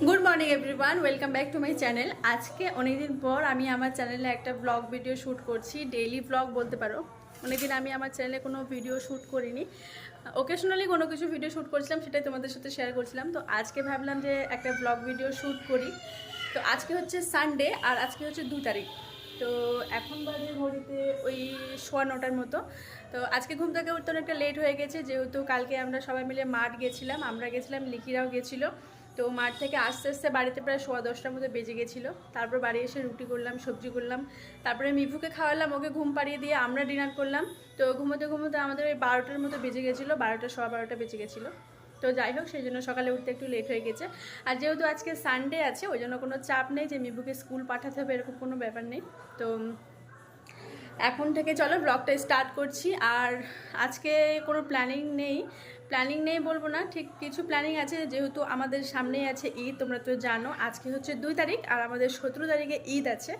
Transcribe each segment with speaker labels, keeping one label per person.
Speaker 1: Good morning everyone welcome back to my channel আজকে অনেকদিন পর আমি আমার চ্যানেলে একটা ব্লগ ভিডিও শ্যুট করছি ডেইলি ব্লগ বলতে পারো। অনেকদিন আমি আমার চ্যানেলে কোনো ভিডিও শ্যুট করিনি। ওকেশনালি কোনো কিছু ভিডিও শ্যুট করছিলাম, সেটাই তোমাদের সাথে শেয়ার করছিলাম। তো আজকে ভাবলাম যে একটা ব্লগ ভিডিও শ্যুট করি। তো আজকে হচ্ছে সানডে আর আজকে হচ্ছে দু তারিখ। তো এখন বাজে ঘড়িতে ওই সোয়া নটার মতো। তো আজকে ঘুম থেকে উঠতে অনেকটা লেট হয়ে গেছে, যেহেতু কালকে আমরা সবাই মিলে মাঠ গেছিলাম, আমরা গেছিলাম, লিকিরাও গেছিল। তো মাঠ থেকে আস্তে আস্তে বাড়িতে প্রায় সোয়া দশটার মধ্যে বেজে গেছিল। তারপর বাড়ি এসে রুটি করলাম, সবজি করলাম। তারপরে মিভুকে খাওয়ালাম, ওকে ঘুম পাড়িয়ে দিয়ে আমরা ডিনার করলাম। তো ঘুমোতে ঘুমোতে আমাদের ওই বারোটার মতো বেজে গেছিল, বারোটা, সোয়া বারোটা বেজে গেছিল। তো যাই হোক, সেই জন্য সকালে উঠতে একটু লেট হয়ে গেছে। আর যেহেতু আজকে সানডে আছে, ওই জন্য কোনো চাপ নেই যে মিভুকে স্কুল পাঠাতে হবে এরকম কোনো ব্যাপার নেই। তো এখন থেকে চলো ব্লগটা স্টার্ট করছি। আর আজকে কোনো প্ল্যানিং নেই। প্ল্যানিং নেই বলব না, ঠিক কিছু প্ল্যানিং আছে, যেহেতু আমাদের সামনেই আছে ঈদ, তোমরা তো জানো, আজকে হচ্ছে দুই তারিখ আর আমাদের সতেরো তারিখে ঈদ আছে।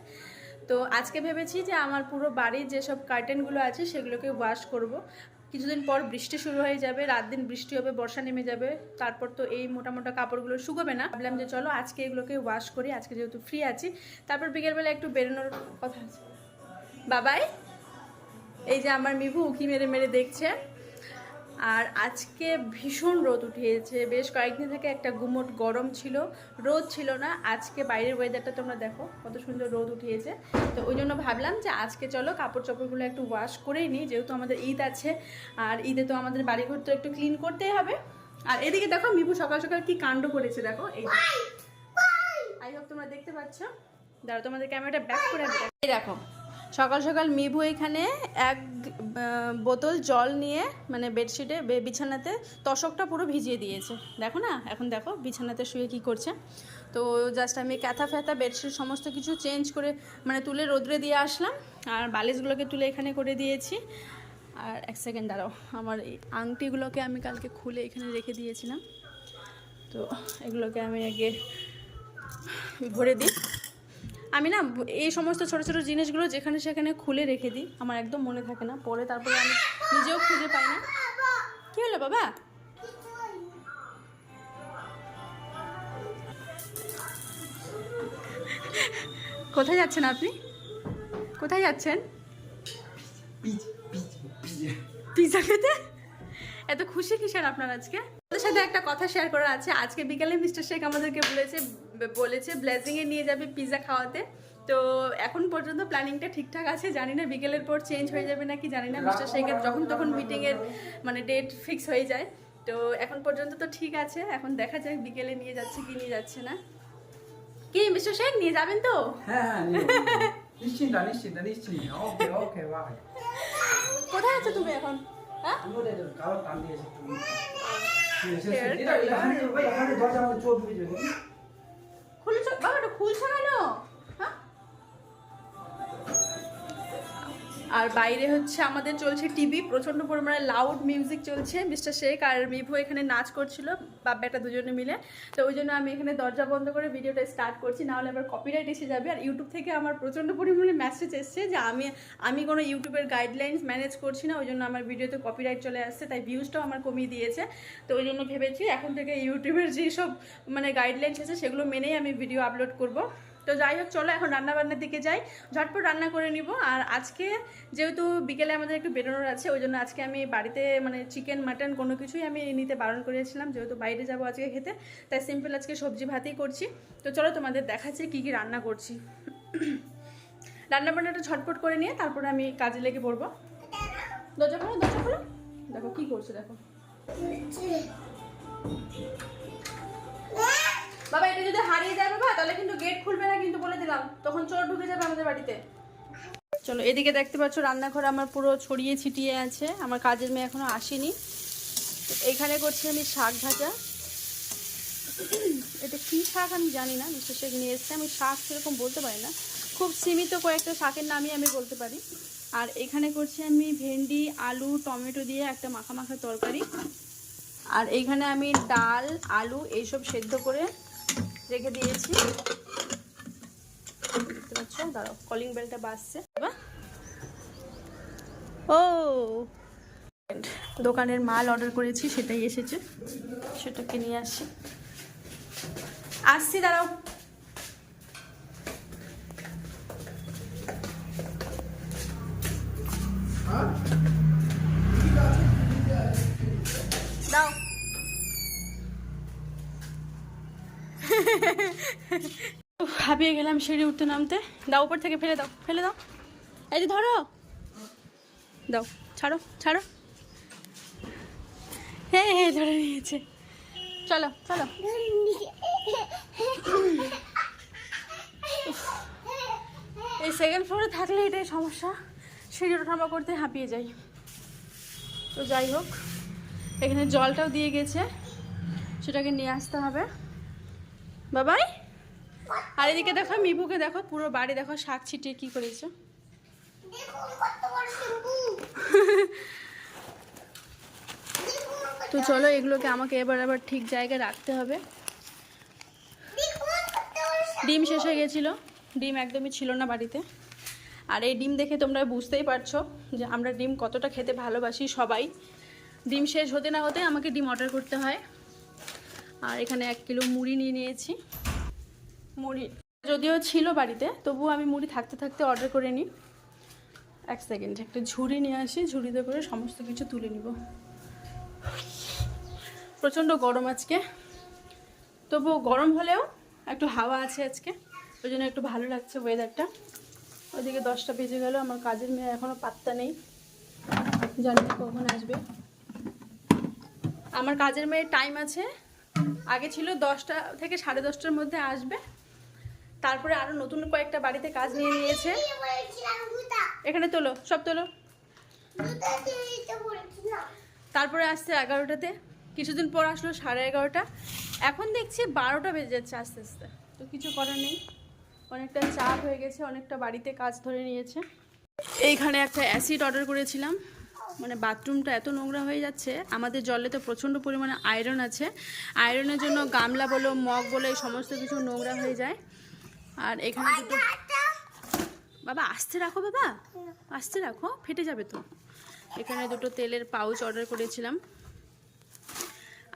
Speaker 1: তো আজকে ভেবেছি যে আমার পুরো বাড়ির যেসব কার্টেনগুলো আছে, সেগুলোকে ওয়াশ করব। কিছুদিন পর বৃষ্টি শুরু হয়ে যাবে, রাত দিন বৃষ্টি হবে, বর্ষা নেমে যাবে, তারপর তো এই মোটা মোটা কাপড়গুলো শুকোবে না। ভাবলাম যে চলো আজকে এগুলোকে ওয়াশ করি, আজকে যেহেতু ফ্রি আছি, তারপর বিকেলবেলা একটু বেরোনোর কথা আছে। বাবাই, এই যে আমার মিভু উকি মেরে মেরে দেখছে। আর আজকে ভীষণ রোদ উঠিয়েছে। বেশ কয়েকদিন থেকে একটা গুমোট গরম ছিল। রোদ ছিল না। আজকে বাইরের ওয়েদারটা তোমরা দেখো কত সুন্দর রোদ উঠিয়েছে। তো ওই জন্য ভাবলাম যে আজকে চলো কাপড় চোপড়গুলো একটু ওয়াশ করেই নিই যেহেতু আমাদের ঈদ আছে। আর ঈদে তো আমাদের বাড়িঘর তো একটু ক্লিন করতেই হবে। আর এদিকে দেখো মিভু সকাল সকাল কি কাণ্ড করেছে দেখো। এই আই হোপ তোমরা দেখতে পাচ্ছ। দাঁড়াও তোমাদের ক্যামেরাটা ব্যাক করে দেখো সকাল সকাল মিভু এখানে এক বোতল জল নিয়ে মানে বেডশিটে বিছানাতে তশকটা পুরো ভিজিয়ে দিয়েছে। দেখো না? এখন দেখো বিছানাতে শুয়ে কি করছে। তো জাস্ট আমি ক্যাথা ফ্যাথা, বেডশিট সমস্ত কিছু চেঞ্জ করে মানে তুলে রোদ্রে দিয়ে আসলাম। আর বালিশগুলোকে তুলে এখানে করে দিয়েছি। আর এক সেকেন্ড দাঁড়াও, আমার এই আংটিগুলোকে আমি কালকে খুলে এখানে রেখে দিয়েছিলাম। তো এগুলোকে আমি আগে ভরে দিই। আমি না এই সমস্ত ছোট ছোট জিনিসগুলো যেখানে সেখানে খুলে রেখে দিই। আমার একদম মনে থাকে না। পরে তারপরে আমি নিজেও খুঁজে পাই না। কি হলো বাবা? কোথায় যাচ্ছেন আপনি? কোথায় যাচ্ছেন? পিজা খেতে? এত খুশি কিসের আপনার আজকে? ওদের সাথে একটা কথা শেয়ার করা আছে। আজকে বিকালে মিস্টার শেখ আমাদেরকে বলেছে বলেছে ব্লেজিং এ নিয়ে যাবে পিজা খাওয়াতে। তো এখন পর্যন্ত প্ল্যানিংটা ঠিকঠাক আছে জানি না বিকেলের পর চেঞ্জ হয়ে যাবে নাকি জানি না। মিস্টার শেখের যখন তখন মিটিংয়ের মানে ডেট ফিক্স হয়ে যায়। তো এখন পর্যন্ত তো ঠিক আছে এখন দেখা যাক বিকেলে নিয়ে যাচ্ছে কি নিয়ে যাচ্ছে না। কি মিস্টার শেখ নিয়ে যাবেন তো?
Speaker 2: হ্যাঁ হ্যাঁ। নিশ্চিন্ত নিশ্চিন্ত নিশ্চিন্ত। ওকে ওকে বাই
Speaker 1: কোথায় আছো তুমি এখন? হ্যাঁ?
Speaker 2: ওদের কালো টান দিয়েছে তুমি
Speaker 1: খুলছো? বাবা, এটা খুলছো কেন? হ্যাঁ? আর বাইরে হচ্ছে আমাদের চলছে টিভি, প্রচণ্ড পরিমাণে লাউড মিউজিক চলছে। মিস্টার শেখ আর মিভু এখানে নাচ করছিল। বাব্বাটা দুজনে মিলে। তো ওই জন্য আমি এখানে দরজা বন্ধ করে ভিডিওটা স্টার্ট করছি, নাহলে আবার কপিরাইট এসে যাবে। আর ইউটিউব থেকে আমার প্রচণ্ড পরিমাণে মেসেজ এসছে যে আমি আমি কোনো ইউটিউবের গাইডলাইন্স ম্যানেজ করছি না, ওই জন্য আমার ভিডিওতে কপিরাইট চলে আসছে, তাই ভিউজটাও আমার কমিয়ে দিয়েছে। তো ওই জন্য ভেবেছি এখন থেকে ইউটিউবের যেসব মানে গাইডলাইন্স আছে সেগুলো মেনেই আমি ভিডিও আপলোড করব। তো যাই হোক, চলো এখন রান্না বান্নার দিকে যাই। ঝটপট রান্না করে নিব। আর আজকে যেহেতু বিকেলে আমাদের একটু বেরোনোর আছে, ওই জন্য আজকে আমি বাড়িতে মানে চিকেন মাটন কোনো কিছুই আমি নিতে বারণ করেছিলাম, যেহেতু বাইরে যাব আজকে খেতে, তাই সিম্পল আজকে সবজি ভাতই করছি। তো চলো তোমাদের দেখাচ্ছি কী কী রান্না করছি। রান্নাবান্নাটা ঝটপট করে নিয়ে তারপরে আমি কাজে লেগে পড়ব। দরজা খোলো দরজা খোলো। দেখো কী করছে, দেখো। বাবা, এটা যদি হারিয়ে যায় বাবা, তাহলে কিন্তু গেট খুলবে না কিন্তু বলে দিলাম। তখন চোর ঢুকে যাবে আমাদের বাড়িতে। চলো, এদিকে দেখতে পাচ্ছ রান্নাঘর আমার পুরো ছড়িয়ে ছিটিয়ে আছে। আমার কাজের মেয়ে এখনও আসেনি। এখানে করছি আমি শাক ভাজা। এটা কী শাক আমি জানি না, মিস্টার শেখ নিয়ে এসছে। আমি শাক সেরকম বলতে পারি না। খুব সীমিত কয়েকটা শাকের নামই আমি বলতে পারি। আর এখানে করছি আমি ভেন্ডি, আলু, টমেটো দিয়ে একটা মাখা মাখা তরকারি। আর এইখানে আমি ডাল, আলু এইসব সেদ্ধ করে রেখে দিয়েছি। কলিং বেলটা বাজছে? ও! দোকানের মাল অর্ডার করেছি, সেটাই এসেছে। সেটাকে নিয়ে আসছি আসছি, দাঁড়াও। হাঁপিয়ে গেলাম সিঁড়ি উঠতে নামতে। দাও, উপর থেকে ফেলে দাও ফেলে দাও। এই যে ধরো। দাও, ছাড়ো ছাড়ো। হ্যাঁ হ্যাঁ ধরে নিয়েছে। চলো চলো। এই সেকেন্ড ফ্লোরে থাকলে এটাই সমস্যা। সিঁড়ি ওঠানামা করতে হাঁপিয়ে যাই। তো যাই হোক, এখানে জলটাও দিয়ে গেছে। সেটাকে নিয়ে আসতে হবে। বাবাই? আর এদিকে দেখো মিবুকে দেখো, পুরো বাড়ি দেখো, শাক ছিটিয়ে কি করেছে। তো চলো, এগুলোকে আমাকে এবার আবার ঠিক জায়গায় রাখতে হবে। ডিম শেষ হয়ে গেছিল। ডিম একদমই ছিল না বাড়িতে। আর এই ডিম দেখে তোমরা বুঝতেই পারছ যে আমরা ডিম কতটা খেতে ভালোবাসি সবাই। ডিম শেষ হতে না হতে আমাকে ডিম অর্ডার করতে হয়। আর এখানে এক কিলো মুড়ি নিয়ে নিয়েছি। মুড়ি যদিও ছিল বাড়িতে, তবুও আমি মুড়ি থাকতে থাকতে অর্ডার করে নিই। এক সেকেন্ড একটা ঝুড়ি নিয়ে আসি, ঝুড়িতে করে সমস্ত কিছু তুলে নিব। প্রচণ্ড গরম আজকে। তবুও গরম হলেও একটু হাওয়া আছে আজকে, ওই জন্য একটু ভালো লাগছে ওয়েদারটা ওইদিকে দশটা বেজে গেল, আমার কাজের মেয়ে এখনও পাত্তা নেই। জানি কখন আসবে। আমার কাজের মেয়ের টাইম আছে আগে ছিল দশটা থেকে সাড়ে দশটার মধ্যে আসবে। তারপরে আরও নতুন কয়েকটা বাড়িতে কাজ নিয়ে নিয়েছে। এখানে তোলো, সব তোলো। তারপরে আসছে এগারোটাতে। কিছুদিন পর আসলো সাড়ে এগারোটা। এখন দেখছি বারোটা বেজে যাচ্ছে আস্তে আস্তে। তো কিছু করার নেই। অনেকটা চাপ হয়ে গেছে, অনেকটা বাড়িতে কাজ ধরে নিয়েছে। এইখানে একটা অ্যাসিড অর্ডার করেছিলাম। মানে বাথরুমটা এত নোংরা হয়ে যাচ্ছে আমাদের জলে তো প্রচণ্ড পরিমাণে আয়রন আছে। আয়রনের জন্য গামলা বলো মগ বলো এই সমস্ত কিছু নোংরা হয়ে যায়। আর এখানে দুটো বাবা আসতে রাখো বাবা। আসতে রাখো ফেটে যাবে তো। এখানে দুটো তেলের পাউচ অর্ডার করেছিলাম।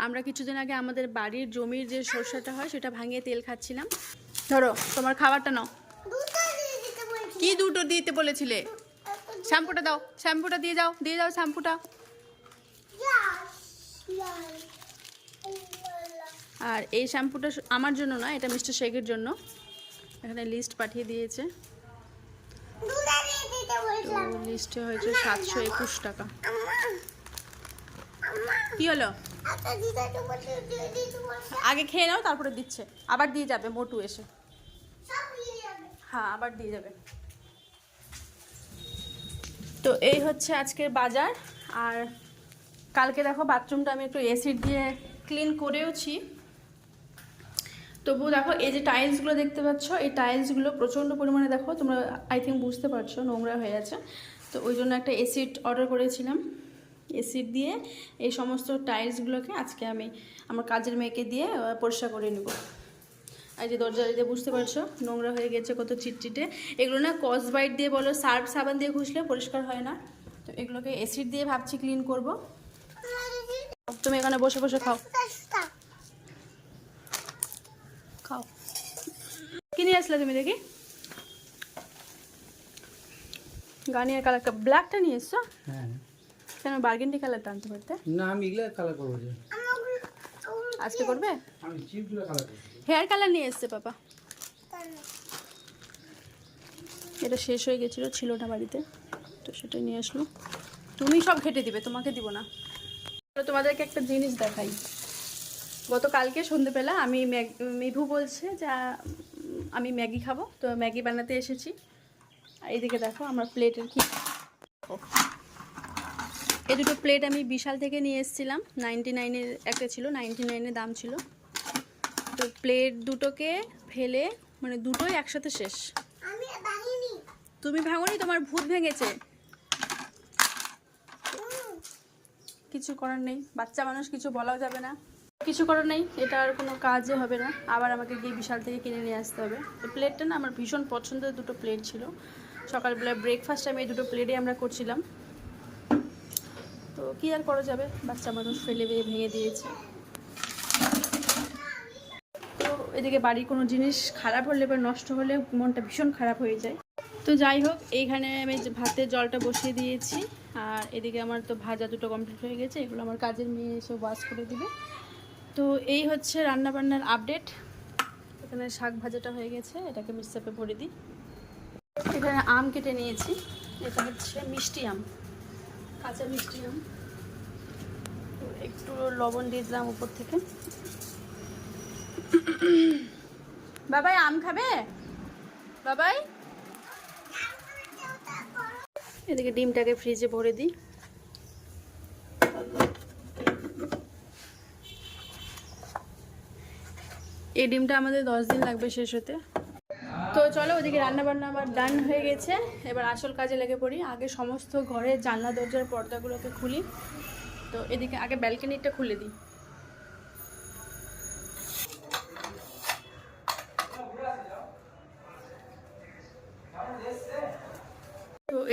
Speaker 1: আমরা কিছুদিন আগে আমাদের বাড়ির জমির যে সরষেটা হয় সেটা ভাঙিয়ে তেল খাচ্ছিলাম। ধরো তোমার খাবারটা নাও। কি দুটো দিতে বলেছিলে? শ্যাম্পুটা দাও, শ্যাম্পুটা দিয়ে যাও দিয়ে যাও শ্যাম্পুটা। আর এই শ্যাম্পুটা আমার জন্য না, এটা মিস্টার শেখের জন্য। এখানে লিস্ট পাঠিয়ে দিয়েছে। লিস্টে হয়েছে সাতশো একুশ টাকা। কি হলো? আগে খেয়ে নাও, তারপরে দিচ্ছে। আবার দিয়ে যাবে, মোটু এসে। হ্যাঁ আবার দিয়ে যাবে। তো এই হচ্ছে আজকের বাজার। আর কালকে দেখো বাথরুমটা আমি একটু এসিড দিয়ে ক্লিন করেওছি। তবুও দেখো এই যে টাইলসগুলো দেখতে পাচ্ছ, এই টাইলসগুলো প্রচণ্ড পরিমাণে দেখো, তোমরা আই থিঙ্ক বুঝতে পারছ, নোংরা হয়ে আছে। তো ওই জন্য একটা এসিড অর্ডার করেছিলাম। এসিড দিয়ে এই সমস্ত টাইলসগুলোকে আজকে আমি আমার কাজের মেয়েকে দিয়ে পরিষ্কার করে নেব। এই যে দরজা দিয়ে বুঝতে পারছ নোংরা হয়ে গেছে কত চিটচিটে। এগুলো না কসবাইট দিয়ে বলো সার্ফ সাবান দিয়ে ঘুষলে পরিষ্কার হয় না। তো এগুলোকে অ্যাসিড দিয়ে ভাবছি ক্লিন করব। তুমি এখানে বসে বসে খাও। খাও। কি নিয়ে আসলে তুমি দেখি? গার্নিয়ার কালারটা ব্ল্যাকটা নিয়ে এসছো?
Speaker 2: হ্যাঁ।
Speaker 1: কেন বার্গেন্ডি কালারটা আনতে পারতে?
Speaker 2: না আমি এগুলো কালার করব
Speaker 1: আজকে করবে?
Speaker 2: আমি চিপগুলো কালার করব।
Speaker 1: হেয়ার কালার নিয়ে এসছে, পাপা। এটা শেষ হয়ে গেছিল, ছিল না বাড়িতে। তো সেটা নিয়ে আসলো। তুমি সব ঘেটে দিবে, তোমাকে দিব না। তোমাদেরকে একটা জিনিস দেখাই। গতকালকে সন্ধেবেলা আমি মিভু বলছে যা, আমি ম্যাগি খাব। তো ম্যাগি বানাতে এসেছি। আর এইদিকে দেখো আমার প্লেটের কি। এই দুটো প্লেট আমি বিশাল থেকে নিয়ে এসেছিলাম। নাইনটি নাইনের একটা ছিল, নাইনটি নাইনের দাম ছিল। তো প্লেট দুটোকে ফেলে মানে দুটোই একসাথে শেষ। তুমি ভাঙনি তোমার ভূত ভেঙেছে। কিছু করার নেই বাচ্চা মানুষ কিছু বলাও যাবে না। কিছু করার নেই এটা আর কোনো কাজে হবে না। আবার আমাকে গিয়ে বিশাল থেকে কিনে নিয়ে আসতে হবে। এই প্লেটটা না আমার ভীষণ পছন্দের দুটো প্লেট ছিল। সকালবেলা ব্রেকফাস্ট আমি এই দুটো প্লেটে আমরা করছিলাম। তো কী আর করা যাবে? বাচ্চা মানুষ ফেলে ভেঙে দিয়েছে তো এদিকে বাড়ির কোনো জিনিস খারাপ হলে বা নষ্ট হলে মনটা ভীষণ খারাপ হয়ে যায়। তো যাই হোক, এইখানে আমি ভাতের জলটা বসিয়ে দিয়েছি, আর এদিকে আমার তো ভাজা দুটো কমপ্লিট হয়ে গেছে, এগুলো আমার কাজের মেয়ে এসে ওয়াশ করে দিবে। তো এই হচ্ছে রান্নাবান্নার আপডেট এখানে শাক ভাজাটা হয়ে গেছে, এটাকে মিক্সাপে ভরে দিই। এখানে আম কেটে নিয়েছি, এটা হচ্ছে মিষ্টি আম, কাঁচা মিষ্টি আম। একটু লবণ দিয়ে দিলাম উপর থেকে। বাবাই আম খাবে? বাবাই? এদিকে ডিমটাকে ফ্রিজে ভরে দিই। এই ডিমটা আমাদের দশ দিন লাগবে শেষ হতে। তো চলো ওদিকে রান্না বান্না আমার ডান হয়ে গেছে। এবার আসল কাজে লেগে পড়ি। আগে সমস্ত ঘরের জানলা, দরজার পর্দাগুলোকে খুলি। তো এদিকে আগে ব্যালকনিটা খুলে দিই।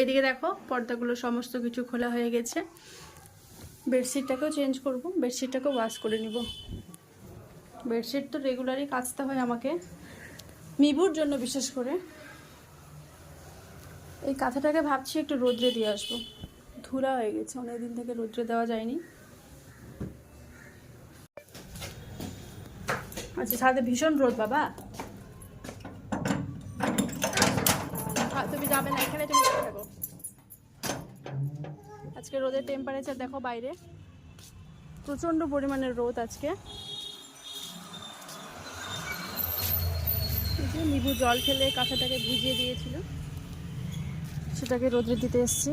Speaker 1: এদিকে দেখো, পর্দাগুলো সমস্ত কিছু খোলা হয়ে গেছে। বেডশিটটাকেও চেঞ্জ করব, বেডশিটটাকেও ওয়াশ করে নিব। বেডশিট তো রেগুলারই কাচতে হয় আমাকে। মিবুর জন্য বিশেষ করে। এই কাঁথাটাকে ভাবছি একটু রোদ্রে দিয়ে আসব। ধুলা হয়ে গেছে অনেক দিন থেকে রোদ্রে দেওয়া যায়নি। আচ্ছা সাথে ভীষণ রোদ বাবা। তুমি যাবে না, এখানে তুমি আজকে রোদের টেম্পারেচার দেখো বাইরে। প্রচণ্ড পরিমাণের রোদ আজকে। নিবু জল খেলে কাঁথাটাকে ভিজিয়ে দিয়েছিল। সেটাকে রোদ্রে দিতে এসছি।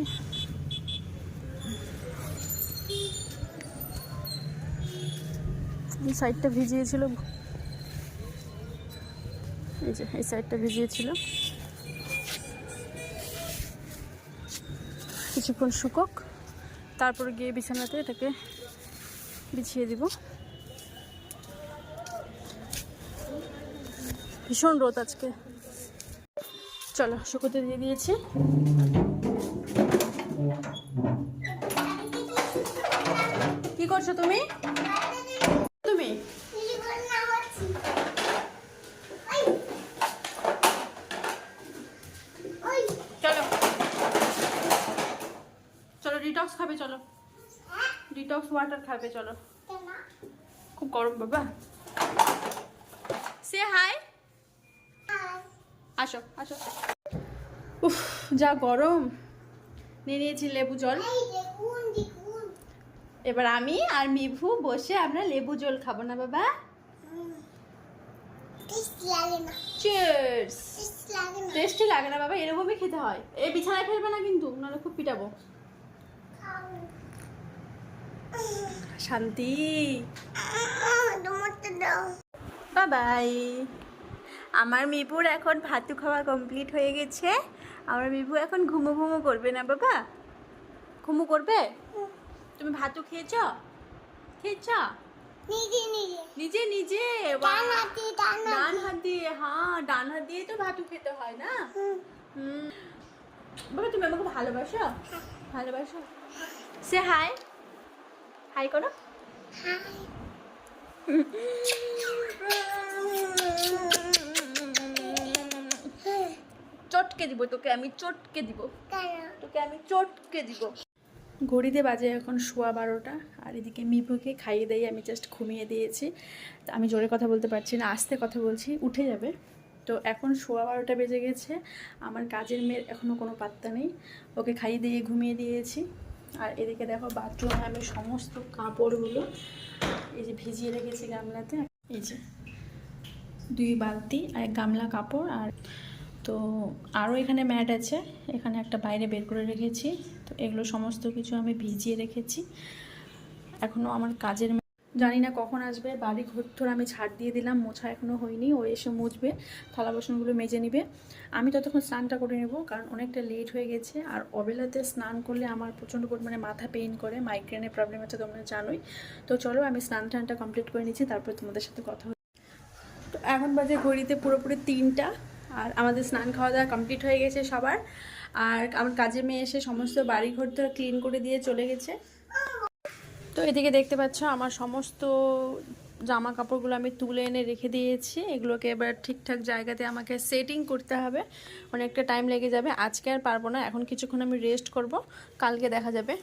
Speaker 1: এই সাইডটা ভিজিয়েছিল। এই যে, এই সাইডটা ভিজিয়েছিল। কিছুক্ষণ শুকোক। তারপর গিয়ে বিছানাতে এটাকে বিছিয়ে দিব। ভীষণ রোদ আজকে। চলো, শুকোতে দিয়ে দিয়েছি। কি করছ তুমি
Speaker 3: লিলিগুলো নামাচ্ছি ওই ওই
Speaker 1: চলো চলো ডিটক্স খাবে চলো
Speaker 3: হ্যাঁ
Speaker 1: ডিটক্স ওয়াটার খাবে চলো। খুব গরম বাবা। সে হাই আসো আসো। উফ যা গরম। নিয়ে নিয়েছি লেবু জল। এবার আমি আর মিভু বসে আমরা লেবু জল খাব না বাবা।
Speaker 3: টেস্টি লাগে না।
Speaker 1: বাবা এরকমই খেতে হয়। এই বিছানায় ফেলবে না কিন্তু নাহলে খুব পিটাবো। শান্তি। বাবাই আমার মিপুর এখন ভাতু খাওয়া কমপ্লিট হয়ে গেছে। আমার মিপু এখন ঘুমো ঘুমো করবে না বাবা? ঘুমো করবে? তুমি ভাতু খেয়েছ? খেয়েছ?
Speaker 3: নিজে নিজে।
Speaker 1: নিজে নিজে?
Speaker 3: ডান হাতে
Speaker 1: দিয়ে হ্যাঁ ডান হাত দিয়ে তো ভাতু খেতে হয় না?
Speaker 3: হুম।
Speaker 1: হুম। বাবা তুমি আমাকে ভালোবাসো? ভালোবাসো? সে হাই হাই করো। চটকে দিব তোকে, আমি চটকে দিব। তোকে আমি চটকে দিব। ঘড়িতে বাজে এখন সোয়া বারোটা, আর এদিকে মিপুকে খাইয়ে দিয়ে আমি জাস্ট ঘুমিয়ে দিয়েছি। আমি জোরে কথা বলতে পারছি না, আস্তে কথা বলছি, উঠে যাবে। তো এখন সোয়া বারোটা বেজে গেছে, আমার কাজের মেয়ের এখনও কোনো পাত্তা নেই। ওকে খাইয়ে দিয়ে ঘুমিয়ে দিয়েছি। আর এদিকে দেখো বাথরুমে আমি সমস্ত কাপড়গুলো এই যে ভিজিয়ে রেখেছি গামলাতে। এই যে দুই বালতি আর গামলা কাপড় আর তো আরও এখানে ম্যাট আছে, এখানে একটা বাইরে বের করে রেখেছি। তো এগুলো সমস্ত কিছু আমি ভিজিয়ে রেখেছি। এখনও আমার কাজের জানি না কখন আসবে, বাড়ি ঘর আমি ছাড় দিয়ে দিলাম, মোছা এখনও হয়নি, ও এসে মুছবে, থালা বাসনগুলো মেজে নিবে। আমি ততক্ষণ স্নানটা করে নেব, কারণ অনেকটা লেট হয়ে গেছে, আর অবেলাতে স্নান করলে আমার প্রচণ্ড পরিমাণে মাথা পেইন করে মাইগ্রেনের প্রবলেম আছে তোমরা জানোই। তো চলো আমি স্নান টানটা কমপ্লিট করে নিচ্ছি, তারপর তোমাদের সাথে কথা তো এখন বাজে ঘড়িতে পুরোপুরি তিনটা, আর আমাদের স্নান খাওয়া দাওয়া কমপ্লিট হয়ে গেছে সবার। আর আমার কাজে মেয়ে এসে সমস্ত বাড়ি ঘর তো ক্লিন করে দিয়ে চলে গেছে। তো এদিকে দেখতে পাচ্ছ আমার সমস্ত জামা কাপড়গুলো আমি তুলে এনে রেখে দিয়েছি। এগুলোকে এবার ঠিকঠাক জায়গাতে আমাকে সেটিং করতে হবে। অনেকটা টাইম লেগে যাবে। আজকে আর পারব না। এখন কিছুক্ষণ আমি রেস্ট করব। কালকে দেখা যাবে।